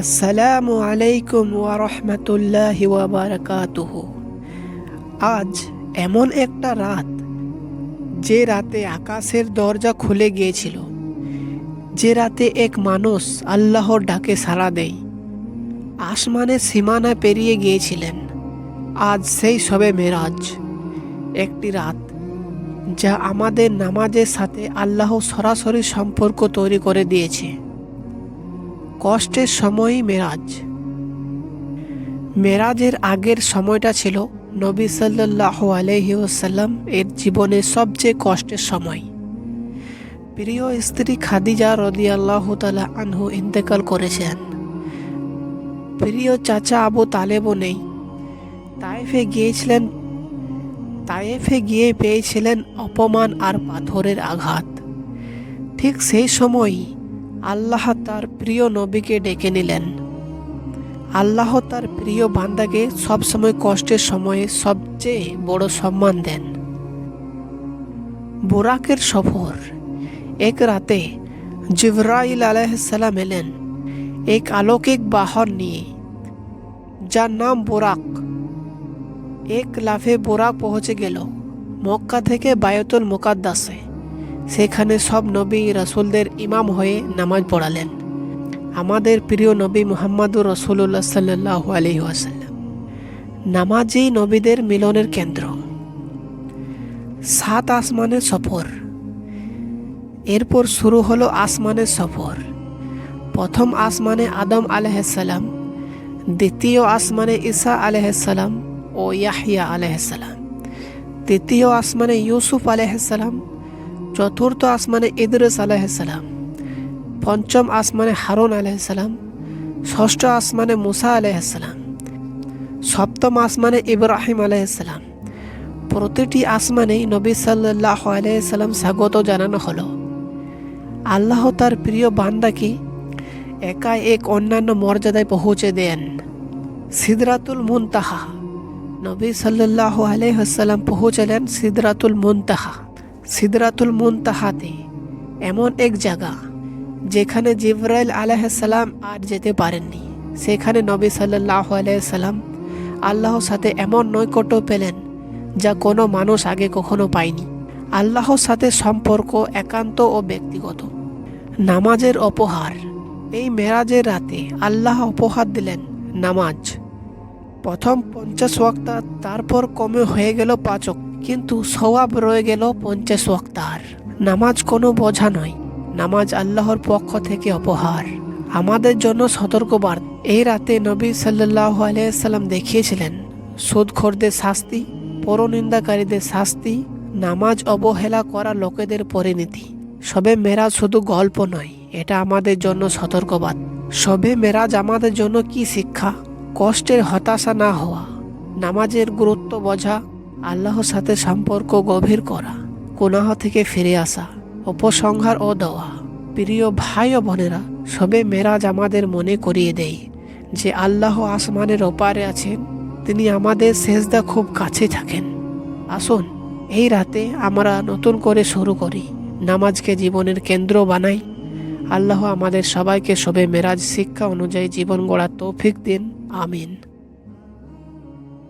আসসালামু আলাইকুম ওয়া রহমতুল্লাহি ওয়া বারাকাতুহু। আজ এমন একটা রাত যে রাতে আকাশের দরজা খুলে গিয়েছিল, যে রাতে এক মানুষ আল্লাহর ডাকে সাড়া দেয়। আসমানের সীমানা পেরিয়ে গিয়েছিলেন। আজ সেই সবে মেরাজ। একটি রাত যা আমাদের নামাজের সাথে আল্লাহ সরাসরি সম্পর্ক তৈরি করে দিয়েছে। কষ্টের সময়ই মেরাজ। মেরাজের আগের সময়টা ছিল নবী সাল্লাহ আলহি ওসাল্লাম এর জীবনের সবচেয়ে কষ্টের সময়। প্রিয় স্ত্রী খাদিজা রদি আল্লাহ তালা আনহু ইন্তেকাল করেছেন। প্রিয় চাচা আবু তালেবও নেই। তায়েফে গিয়েছিলেন, তায়েফে গিয়ে পেয়েছিলেন অপমান আর পাথরের আঘাত। ঠিক সেই সময়ই আল্লাহ তার প্রিয় নবীকে ডেকে নিলেন। আল্লাহ তার প্রিয় বান্দাকে সবসময় কষ্টের সময়ে সবচেয়ে বড় সম্মান দেন। বোরাকের সফর। এক রাতে জিবরাইল আলাইসাল্লাম এলেন এক আলৌকিক বাহন নিয়ে, যার নাম বোরাক। এক লাফে বোরাক পৌঁছে গেল মক্কা থেকে বায়তুল মোকাদ্দাসে। সেখানে সব নবী রসুলদের ইমাম হয়ে নামাজ পড়ালেন। আমাদের প্রিয় নবী মোহাম্মদুর রসুল্লাহ সাল্লাহ আলহি ওয়াসাল্লাম। নামাজই নবীদের মিলনের কেন্দ্র। সাত আসমানের সফর। এরপর শুরু হলো আসমানের সফর। প্রথম আসমানে আদম আলহাম দ্বিতীয় আসমানে ঈসা আলহাম ও ইয়াহিয়া আলহাম তৃতীয় আসমানে ইউসুফ আলহাম চতুর্থ আসমানে ইদরস আলাইসালাম পঞ্চম আসমানে হারুন আলাইসালাম ষষ্ঠ আসমানে মুসা আলাইসালাম সপ্তম আসমানে ইব্রাহিম আলাইসালাম প্রতিটি আসমানেই নবী সাল্লাহ আলাইসাল্লাম স্বাগত জানানো হলো। আল্লাহ তার প্রিয় বান্দাকে একা এক অন্যান্য মর্যাদায় পৌঁছে দেন। সিদরাতুল মুনতাহা, নবী সাল্লাহ আলাইসাল্লাম পৌঁছালেন সিদরাতুল মুনতাহা। সিদরাতুল মুনতাহাতে, এমন এক জায়গা যেখানে জিব্রাইল আলাইসাল্লাম আর যেতে পারেননি। সেখানে নবী সাল্লাহ আলাইসাল্লাম আল্লাহর সাথে এমন নৈকট্য পেলেন যা কোনো মানুষ আগে কখনো পায়নি। আল্লাহর সাথে সম্পর্ক একান্ত ও ব্যক্তিগত। নামাজের অপহার। এই মেরাজের রাতে আল্লাহ উপহার দিলেন নামাজ। প্রথম পঞ্চাশ ওয়াক্তা তারপর কমে হয়ে গেল পাচক কিন্তু সওয়াব রয়ে গেল পঞ্চাশ ওয়াক্তার। নামাজ কোনো বোঝা নয়। নামাজ আল্লাহর পক্ষ থেকে অপহার। আমাদের জন্য সতর্কবার এই রাতে নবী সাল্লাহ আলিয়াল্লাম দেখিয়েছিলেন, সুদখোরদের শাস্তি, পরনিন্দাকারীদের শাস্তি, নামাজ অবহেলা করা লোকেদের পরিণতি। সবে মেরাজ শুধু গল্প নয়, এটা আমাদের জন্য সতর্কবাদ সবে মেরাজ আমাদের জন্য কি শিক্ষা? কষ্টের হতাশা না হওয়া। নামাজের গুরুত্ব বোঝা আল্লাহর সাথে সম্পর্ক গভীর করা, কোনাহ থেকে ফিরে আসা, উপসংহার ও দেওয়া। প্রিয় ভাই ও বোনেরা, সবে মেরাজ আমাদের মনে করিয়ে দেয় যে আল্লাহ আসমানের ওপারে আছেন, তিনি আমাদের শেষদা খুব কাছে থাকেন। আসুন, এই রাতে আমরা নতুন করে শুরু করি, নামাজকে জীবনের কেন্দ্র বানাই। আল্লাহ আমাদের সবাইকে সবে মেরাজ শিক্ষা অনুযায়ী জীবন গড়ার তৌফিক দিন, আমিন।